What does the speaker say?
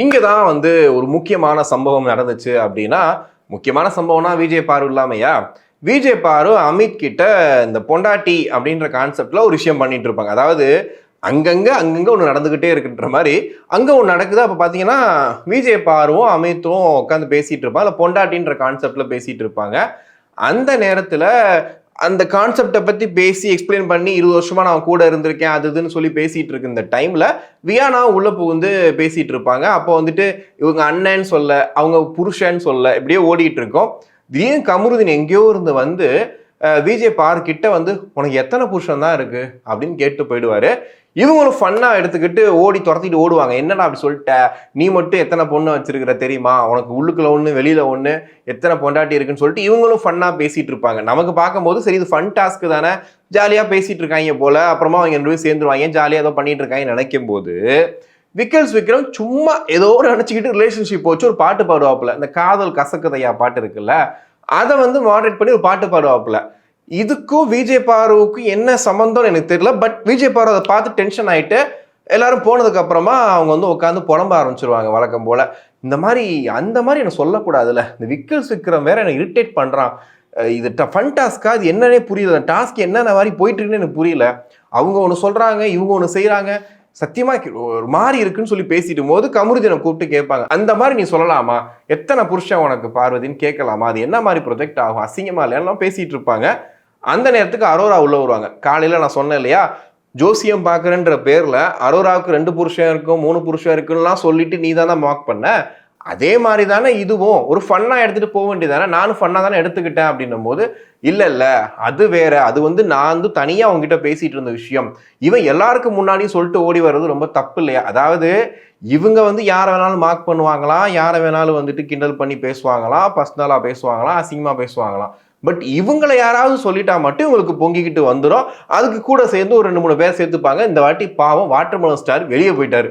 இங்கே தான் வந்து ஒரு முக்கியமான சம்பவம் நடந்துச்சு அப்படின்னா முக்கியமான சம்பவம்னா விஜய் பாரு இல்லாமையா? விஜய் பாரு அமித் கிட்ட இந்த பொண்டாட்டி அப்படின்ற கான்செப்டில் ஒரு விஷயம் பண்ணிட்டு இருப்பாங்க. அதாவது அங்கங்கே அங்கங்கே ஒன்று நடந்துக்கிட்டே இருக்குன்ற மாதிரி அங்கே ஒன்று நடக்குது? அப்போ பார்த்தீங்கன்னா விஜய் பாருவும் அமித்தும் உட்காந்து பேசிகிட்டு இருப்பாங்க. இல்லை பொண்டாட்டின்ற கான்செப்டில் பேசிகிட்டு இருப்பாங்க. அந்த நேரத்தில் அந்த கான்செப்டை பற்றி பேசி எக்ஸ்பிளைன் பண்ணி இருபது வருஷமாக நான் கூட இருந்திருக்கேன் அது இதுன்னு சொல்லி பேசிகிட்டு இருக்கு இந்த டைமில் வியானா உள்ளே புகுந்து பேசிகிட்டு இருப்பாங்க. அப்போ வந்துட்டு இவங்க அண்ணன்னு சொல்ல அவங்க புருஷன்னு சொல்ல இப்படியே ஓடிக்கிட்டு இருக்கோம். திடீர்னு கமருதீன் எங்கேயோ இருந்து வந்து விஜய் பார் கிட்ட வந்து உனக்கு எத்தனை புருஷன் தான் இருக்கு? அப்படின்னு கேட்டு போயிடுவாரு. இவங்களும் ஃபன்னாக எடுத்துக்கிட்டு ஓடி துரத்திட்டு ஓடுவாங்க. என்னடா அப்படி சொல்லிட்ட? நீ மட்டும் எத்தனை பொண்ணு வச்சிருக்கிற தெரியுமா? உனக்கு உள்ளுக்குள்ள ஒன்று வெளியில் ஒன்று எத்தனை பொண்டாட்டி இருக்குன்னு சொல்லிட்டு இவங்களும் ஃபன்னாக பேசிகிட்டு இருப்பாங்க. நமக்கு பார்க்கும்போது சரி இது ஃபன் டாஸ்க்கு தானே. ஜாலியாக பேசிகிட்டு இருக்காங்க போல். அப்புறமா அவங்க ரெண்டு பேரும் சேர்ந்துருவாங்க. ஜாலியாக ஏதோ பண்ணிட்டு இருக்காங்க நினைக்கும் போது விக்கல்ஸ் விக்ரம் சும்மா ஏதோ ஒரு நினச்சிக்கிட்டு ரிலேஷன்ஷிப் போச்சு ஒரு பாட்டு பாடுவாப்புல. இந்த காதல் கசக்குதையா பாட்டு இருக்குல்ல அதை வந்து மாடரேட் பண்ணி ஒரு பாட்டு பாடுவாப்புல. இதுக்கும் விஜய் பாருவுக்கும் என்ன சம்மந்தம்னு எனக்கு தெரியல பட் விஜய் பாரு அதை பார்த்து டென்ஷன் ஆகிட்டு எல்லாரும் போனதுக்கு அப்புறமா அவங்க வந்து உட்காந்து புலம்ப ஆரம்பிச்சிருவாங்க வழக்கம் போல. இந்த மாதிரி அந்த மாதிரி எனக்கு சொல்லக்கூடாதுல்ல. இந்த விக்கல்ஸ் விக்ரம் வேற எனக்கு இரிட்டேட் பண்ணுறான் இது இது ஃபன் டாஸ்க்கா அது என்னன்னே புரியல. டாஸ்க் என்னென்ன மாதிரி போயிட்டு இருக்குன்னு எனக்கு புரியல. அவங்க ஒன்று சொல்கிறாங்க இவங்க ஒன்று செய்கிறாங்க சத்தியமா ஒரு மாதிரி இருக்குன்னு சொல்லி பேசிட்டு போது கமருதீனை கூப்பிட்டு கேட்பாங்க. அந்த மாதிரி நீ சொல்லலாமா? எத்தனை புருஷன் உனக்கு பார்வதின்னு கேட்கலாமா? அது என்ன மாதிரி ப்ரொஜெக்ட் ஆகும்? அசிங்கமா இல்லையெல்லாம் பேசிட்டு இருப்பாங்க. அந்த நேரத்துக்கு அரோரா உள்ள வருவாங்க. காலையில நான் சொன்னேன் இல்லையா? ஜோசியம் பார்க்குறேன்ற பேர்ல அரோராவுக்கு ரெண்டு புருஷன் இருக்கும் மூணு புருஷன் இருக்குன்னுலாம் சொல்லிட்டு நீ தான் மார்க் பண்ண. அதே மாதிரி தானே இதுவும். ஒரு ஃபன்னாக எடுத்துகிட்டு போக வேண்டியதானே நானும் ஃபன்னாக தானே எடுத்துக்கிட்டேன் அப்படின்னும் போது இல்லை இல்லை அது வேற. அது வந்து நான் வந்து தனியாக அவங்ககிட்ட பேசிகிட்டு இருந்த விஷயம். இவன் எல்லாருக்கும் முன்னாடியும் சொல்லிட்டு ஓடி வர்றது ரொம்ப தப்பு இல்லையா? அதாவது இவங்க வந்து யாரை வேணாலும் மார்க் பண்ணுவாங்களாம் யாரை வேணாலும் வந்துட்டு கிண்டல் பண்ணி பேசுவாங்களாம் பர்சனலாக பேசுவாங்களாம் அசிங்கமாக பேசுவாங்களாம் பட் இவங்களை யாராவது சொல்லிட்டா மட்டும் இவங்களுக்கு பொங்கிக்கிட்டு வந்துடும் அதுக்கு கூட சேர்ந்து ஒரு ரெண்டு மூணு பேர் சேர்த்துப்பாங்க. இந்த வாட்டி பாவம் வாட்டர் ஸ்டார் வெளியே போயிட்டாரு.